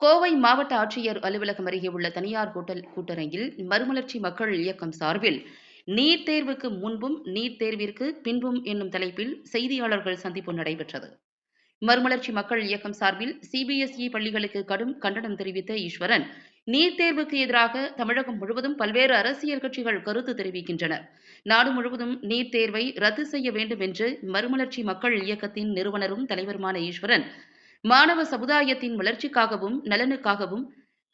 கோவை மாவட்ட ஆட்சியர் அலுவலகம் அருகே உள்ள தனியார் ஹோட்டல் கூட்டரங்கில் மறுமலர்ச்சி மக்கள் இயக்கம் சார்பில் நீட் தேர்வுக்கு முன்பும் நீட் தேர்விற்கு பின்பும் என்னும் தலைப்பில் செய்தியாளர்கள் சந்திப்பு நடைபெற்றது. மறுமலர்ச்சி மக்கள் இயக்கம் சார்பில் சிபிஎஸ்இ பள்ளிகளுக்கு கடும் கண்டனம் தெரிவித்த ஈஸ்வரன் நீட் தேர்வுக்கு எதிராக தமிழகம் முழுவதும் பல்வேறு அரசியல் கட்சிகள் கருத்து தெரிவிக்கின்றன. நாடு முழுவதும் நீட் தேர்வை ரத்து செய்ய வேண்டும் என்று மறுமலர்ச்சி மக்கள் இயக்கத்தின் நிறுவனரும் தலைவருமான ஈஸ்வரன் மாணவ சமுதாயத்தின் வளர்ச்சிக்காகவும் நலனுக்காகவும்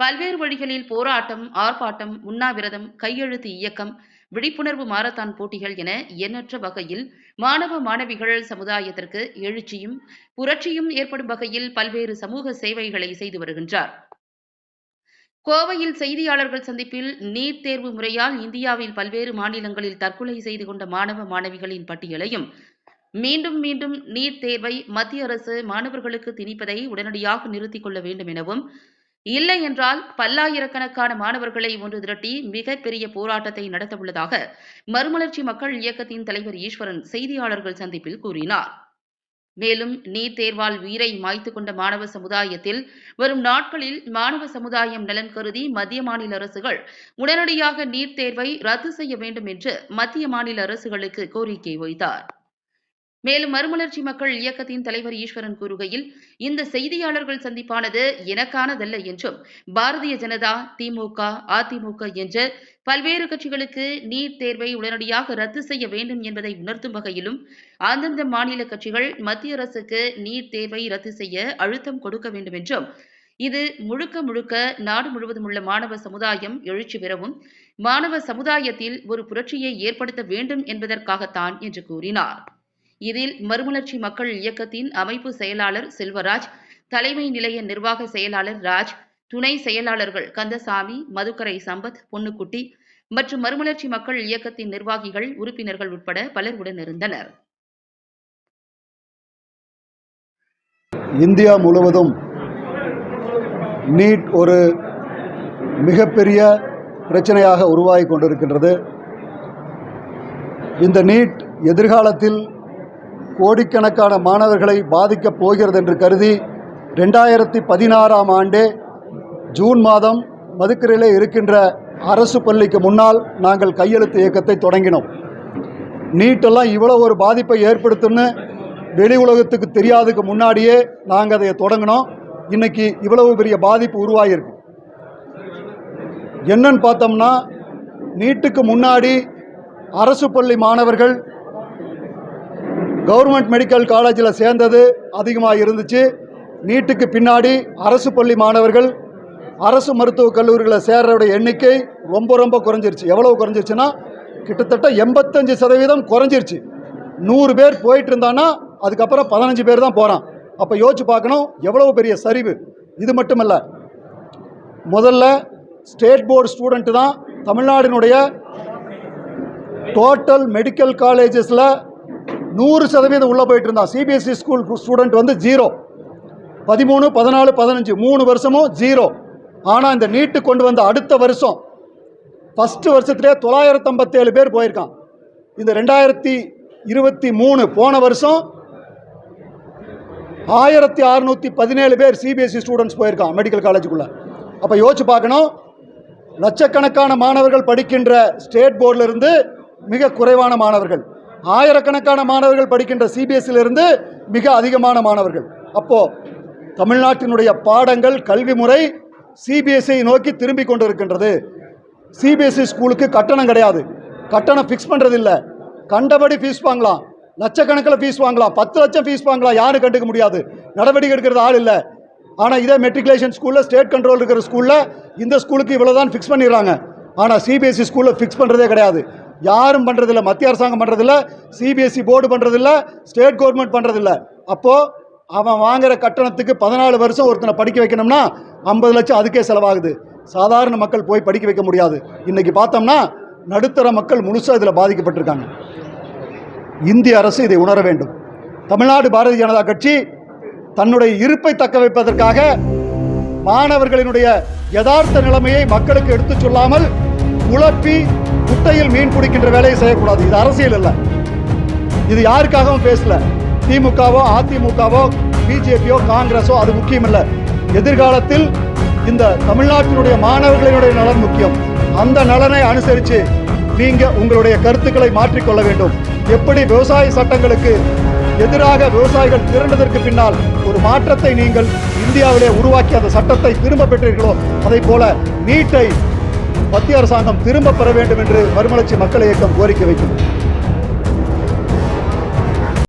பல்வேறு வழிகளில் போராட்டம் ஆர்ப்பாட்டம் உண்ணாவிரதம் கையெழுத்து இயக்கம் விழிப்புணர்வு மாரத்தான் போட்டிகள் என எண்ணற்ற வகையில் மாணவ மாணவிகள் சமுதாயத்திற்கு எழுச்சியும் புரட்சியும் ஏற்படும் வகையில் பல்வேறு சமூக சேவைகளை செய்து வருகின்றார். கோவையில் செய்தியாளர்கள் சந்திப்பில் நீட் தேர்வு முறையால் இந்தியாவில் பல்வேறு மாநிலங்களில் தற்கொலை செய்து கொண்ட மாணவ மாணவிகளின் பட்டியலையும் மீண்டும் மீண்டும் நீட் தேர்வை மத்திய அரசு மாணவர்களுக்கு திணிப்பதை உடனடியாக நிறுத்திக் கொள்ள வேண்டும் எனவும் இல்லை என்றால் பல்லாயிரக்கணக்கான மாணவர்களை ஒன்று திரட்டி மிகப்பெரிய போராட்டத்தை நடத்தவுள்ளதாக மறுமலர்ச்சி மக்கள் இயக்கத்தின் தலைவர் ஈஸ்வரன் செய்தியாளர்கள் சந்திப்பில் கூறினார். மேலும் நீட் தேர்வால் உயிரை மாய்த்து கொண்ட மாணவ சமுதாயத்தில் வரும் நாட்களில் மாணவ சமுதாயம் நலன் கருதி மத்திய மாநில அரசுகள் உடனடியாக நீட் தேர்வை ரத்து செய்ய வேண்டும் என்று மத்திய மாநில அரசுகளுக்கு கோரிக்கை வைத்தார். மேலும் மறுமலர்ச்சி மக்கள் இயக்கத்தின் தலைவர் ஈஸ்வரன் கூறுகையில் இந்த செய்தியாளர்கள் சந்திப்பானது எனக்கானதல்ல என்றும் பாரதிய ஜனதா திமுக அதிமுக என்ற பல்வேறு கட்சிகளுக்கு நீட் தேர்வை உடனடியாக ரத்து செய்ய வேண்டும் என்பதை உணர்த்தும் வகையிலும் அந்தந்த மாநில கட்சிகள் மத்திய அரசுக்கு நீட் தேர்வை ரத்து செய்ய அழுத்தம் கொடுக்க வேண்டும் என்றும் இது முழுக்க முழுக்க நாடு முழுவதும் உள்ள மாணவ சமுதாயம் எழுச்சி பெறவும் மாணவ சமுதாயத்தில் ஒரு புரட்சியை ஏற்படுத்த வேண்டும் என்பதற்காகத்தான் என்று கூறினார். இதில் மறுமலர்ச்சி மக்கள் இயக்கத்தின் அமைப்பு செயலாளர் செல்வராஜ் தலைமை நிலைய நிர்வாக செயலாளர் ராஜ் துணை செயலாளர்கள் கந்தசாமி மதுக்கரை சம்பத் பொன்னுக்குட்டி மற்றும் மறுமலர்ச்சி மக்கள் இயக்கத்தின் நிர்வாகிகள் உறுப்பினர்கள் உட்பட பலர் உடனிருந்தனர் இந்தியா முழுவதும் நீட் ஒரு மிகப்பெரிய பிரச்சனையாக உருவாகி கொண்டிருக்கின்றது. இந்த நீட் எதிர்காலத்தில் கோடிக்கணக்கான மாணவர்களை பாதிக்கப் போகிறது என்று கருதி ரெண்டாயிரத்தி பதினாறாம் ஆண்டே ஜூன் மாதம் மதுக்கரையிலே இருக்கின்ற அரசு பள்ளிக்கு முன்னால் நாங்கள் கையெழுத்து இயக்கத்தை தொடங்கினோம். நீட்டெல்லாம் இவ்வளோ ஒரு பாதிப்பை ஏற்படுத்தும்னு வெளி உலகத்துக்கு தெரியாததுக்கு முன்னாடியே நாங்கள் அதை தொடங்கினோம். இன்றைக்கி இவ்வளவு பெரிய பாதிப்பு உருவாகியிருக்கு. என்னன்னு பார்த்தோம்னா நீட்டுக்கு முன்னாடி அரசு பள்ளி மாணவர்கள் கவர்மெண்ட் மெடிக்கல் காலேஜில் சேர்ந்தது அதிகமாக இருந்துச்சு. நீட்டுக்கு பின்னாடி அரசு பள்ளி மாணவர்கள் அரசு மருத்துவக் கல்லூரிகளில் சேர்றோட எண்ணிக்கை ரொம்ப ரொம்ப குறைஞ்சிருச்சு. எவ்வளோ குறைஞ்சிருச்சுன்னா கிட்டத்தட்ட எண்பத்தஞ்சு சதவீதம் குறைஞ்சிருச்சு. நூறு பேர் போயிட்டு இருந்தான்னா அதுக்கப்புறம் பதினஞ்சு பேர் தான் போகிறான் அப்போ யோசிச்சு பார்க்கணும் எவ்வளோ பெரிய சரிவு. இது மட்டுமல்ல முதல்ல ஸ்டேட் போர்டு ஸ்டூடெண்ட்டு தான் தமிழ்நாடினுடைய டோட்டல் மெடிக்கல் காலேஜஸில் நூறு சதவீதம் உள்ளே போயிட்டு இருந்தான். சிபிஎஸ்சி ஸ்கூல் ஸ்டூடெண்ட் வந்து ஜீரோ பதிமூணு பதினாலு பதினஞ்சு மூணு வருஷமும் ஜீரோ ஆனால் இந்த நீட்டு கொண்டு வந்த அடுத்த வருஷம் ஃபஸ்ட்டு வருஷத்துலேயே தொள்ளாயிரத்தம்பத்தேழு பேர் போயிருக்கான். இந்த ரெண்டாயிரத்தி இருபத்தி மூணு போன வருஷம் ஆயிரத்தி அறநூற்றி பதினேழு பேர் சிபிஎஸ்சி ஸ்டூடெண்ட்ஸ் போயிருக்கான் மெடிக்கல் காலேஜுக்குள்ளே அப்போ யோசிச்சு பார்க்கணும் லட்சக்கணக்கான மாணவர்கள் படிக்கின்ற ஸ்டேட் போர்டில் இருந்து மிக குறைவான மாணவர்கள். ஆயிரக்கணக்கான மாணவர்கள் படிக்கின்ற சிபிஎஸ்சியிலிருந்து மிக அதிகமான மாணவர்கள். அப்போது தமிழ்நாட்டினுடைய பாடங்கள் கல்வி முறை சிபிஎஸ்சியை நோக்கி திரும்பி கொண்டு இருக்கின்றது சிபிஎஸ்சி ஸ்கூலுக்கு கட்டணம் கிடையாது. கட்டணம் ஃபிக்ஸ் பண்ணுறது இல்லை கண்டபடி ஃபீஸ் வாங்கலாம். லட்சக்கணக்கில் ஃபீஸ் வாங்கலாம். பத்து லட்சம் ஃபீஸ் வாங்கலாம். யாரும் கண்டுக்க முடியாது. நடவடிக்கை எடுக்கிறது ஆள் இல்லை. ஆனால் இதே மெட்ரிகுலேஷன் ஸ்கூலில் ஸ்டேட் கண்ட்ரோல் இருக்கிற ஸ்கூலில் இந்த ஸ்கூலுக்கு இவ்வளோ தான் ஃபிக்ஸ் பண்ணிடுறாங்க. ஆனால் சிபிஎஸ்சி ஸ்கூலில் ஃபிக்ஸ் பண்ணுறதே கிடையாது. யாரும் பண்ணுறதில்ல மத்திய அரசாங்கம் பண்ணுறதில்ல சிபிஎஸ்சி போர்டு பண்ணுறதில்ல ஸ்டேட் கவர்மெண்ட் பண்ணுறதில்ல அப்போது அவன் வாங்குகிற கட்டணத்துக்கு பதினாலு வருஷம் ஒருத்தனை படிக்க வைக்கணும்னா ஐம்பது லட்சம் அதுக்கே செலவாகுது. சாதாரண மக்கள் போய் படிக்க வைக்க முடியாது. இன்றைக்கி பார்த்தோம்னா நடுத்தர மக்கள் முழுசாக இதில் பாதிக்கப்பட்டிருக்காங்க. இந்திய அரசு இதை உணர வேண்டும். தமிழ்நாடு பாரதிய ஜனதா கட்சி தன்னுடைய இருப்பை தக்க வைப்பதற்காக மாணவர்களினுடைய யதார்த்த நிலைமையை மக்களுக்கு எடுத்துச் சொல்லாமல் குழப்பி குட்டையில் மீன் பிடிக்கின்ற வேலையை செய்யக்கூடாது. இது அரசியல் இல்லை. இது யாருக்காகவும் பேசல. திமுகவோ அதிமுகவோ பிஜேபியோ காங்கிரஸோ அது முக்கியம் இல்லை. எதிர்காலத்தில் இந்த தமிழ்நாட்டினுடைய மாணவர்களினுடைய நலன் முக்கியம். அந்த நலனை அனுசரித்து நீங்கள் உங்களுடைய கருத்துக்களை மாற்றிக்கொள்ள வேண்டும். எப்படி விவசாய சட்டங்களுக்கு எதிராக விவசாயிகள் திரண்டதற்கு பின்னால் ஒரு மாற்றத்தை நீங்கள் இந்தியாவிலே உருவாக்கி அந்த சட்டத்தை திரும்ப பெற்றீர்களோ அதை போல நீட்டை மத்திய அரசாங்கம் திரும்ப பெற வேண்டும் என்று மறுமலர்ச்சி மக்கள் இயக்கம் கோரிக்கை வைக்கிறது